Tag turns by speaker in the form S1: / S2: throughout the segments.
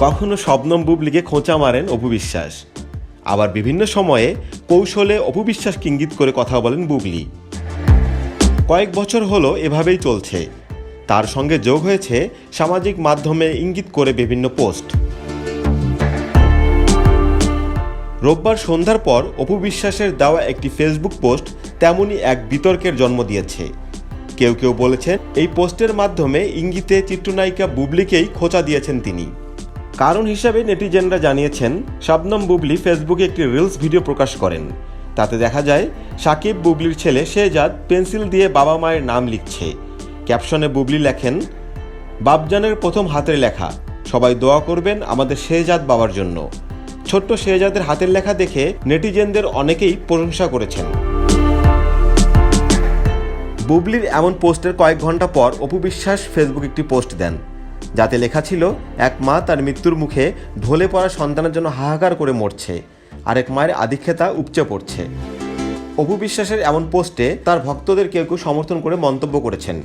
S1: কখনো শবনম বুবলিকে খোঁচা মারেন অপু বিশ্বাস। আবার বিভিন্ন সময়ে কৌশলে অপু বিশ্বাসকে ইঙ্গিত করে কথা বলেন বুবলি। কয়েক বছর হলো এভাবেই চলছে। তার সঙ্গে যোগ হয়েছে সামাজিক মাধ্যমে ইঙ্গিত করে বিভিন্ন পোস্ট। রোববার সন্ধ্যার পর অপু বিশ্বাসের দেওয়া একটি ফেসবুক পোস্ট তেমনই এক বিতর্কের জন্ম দিয়েছে। কেউ কেউ বলেছেন, এই পোস্টের মাধ্যমে ইঙ্গিতে চিত্রনায়িকা বুবলিকেই খোঁচা দিয়েছেন তিনি। কারণ হিসাবে নেটিজেনরা জানিয়েছেন, শবনম বুবলি ফেসবুকে একটি রিলস ভিডিও প্রকাশ করেন। তাতে দেখা যায়, সাকিব বুবলির ছেলে শেহজাদ পেন্সিল দিয়ে বাবা মায়ের নাম লিখছে। ক্যাপশনে বুবলি লেখেন বাবজানের প্রথম হাতের লেখা। সবাই দোয়া করবেন আমাদের শেহজাদ বাবার জন্য। ছোট্ট শেহজাদের হাতের লেখা দেখে নেটিজেনদের অনেকেই প্রশংসা করেছেন। বুবলির এমন পোস্টের কয়েক ঘণ্টা পর অপু বিশ্বাস ফেসবুকে একটি পোস্ট দেন। যাতে লেখা ছিল, এক মা তার মৃত্যুর মুখে ঢলে পড়া সন্তানের জন্য হাহাকার করে মরছে আরেক মায়ের আধিক্ষেতা উপচে পড়ছে। অপু বিশ্বাসের এমন পোস্টে তার ভক্তদের কেউ কেউ সমর্থন করে মন্তব্য করেছেন।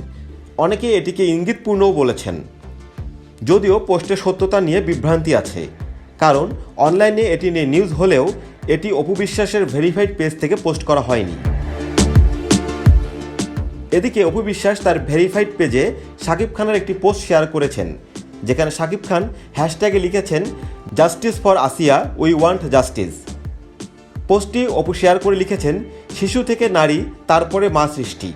S1: অনেকে এটিকে ইঙ্গিতপূর্ণও বলেছেন। যদিও পোস্টের সত্যতা নিয়ে বিভ্রান্তি আছে, কারণ অনলাইনে এটি নিয়ে নিউজ হলেও এটি অপু বিশ্বাসের ভেরিফাইড পেজ থেকে পোস্ট করা হয়নি। এদিকে অপু বিশ্বাস তার ভেরিফাইড পেজে শাকিব খানের একটি পোস্ট শেয়ার করেছেন, যেখানে শাকিব খান হ্যাশট্যাগে লিখেছেন, justice for Asiya, we want justice. পোস্টটি অপু শেয়ার করে লিখেছেন, শিশু থেকে নারী, তারপরে মা সৃষ্টি।